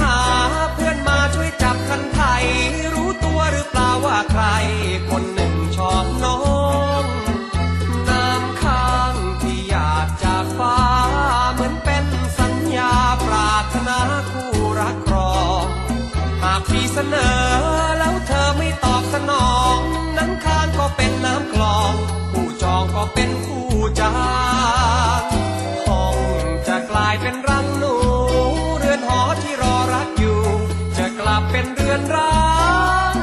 หาเพื่อนมาช่วยจับคันไทย รู้ตัวหรือเปล่าว่าใคร คนหนึ่งชอบน้องน้ำค้างที่หยาดจากฟ้า เหมือนเป็นสัญญาปรารถนาคู่รักครองหากพี่เสนอแล้วเธอไม่ตอบสนอง น้ำค้างก็เป็นน้ำคลอง ผู้จองก็เป็นาเป็นเรือนร้าง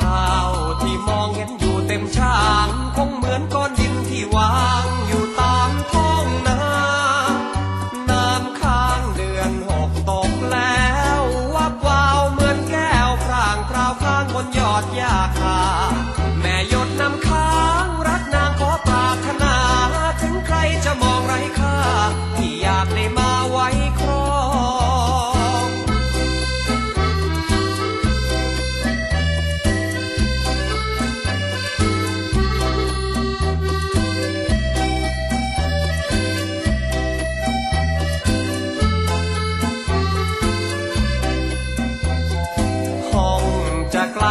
ข้าวที่มองเห็นอยู่เต็มช่าง คงเหมือนก้อนดินที่วางอยู่ตามท้องนาน้ำข้างเดือนหกตกแล้ววับวาวเหมือนแก้วพรางคราวข้างบนยอดหญ้าคา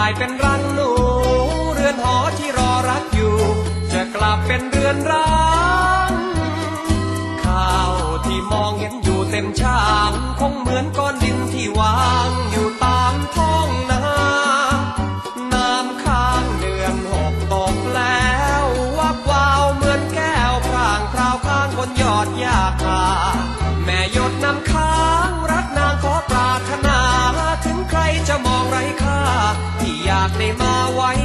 ายเป็นรังหนู เรือนหอที่รอรักอยู่ จะกลับเป็นเรือนร้างข้าวที่มองเห็นอยู่เต็มช่างคงเหมือนก้อนดินที่วางอยู่ตามท้องนาน้ำค้างเดือนหกตกแล้ววับวาวเหมือนแก้วพรางพราวข้างบนยอดยาคาแม่หยดน้ำ นาถึ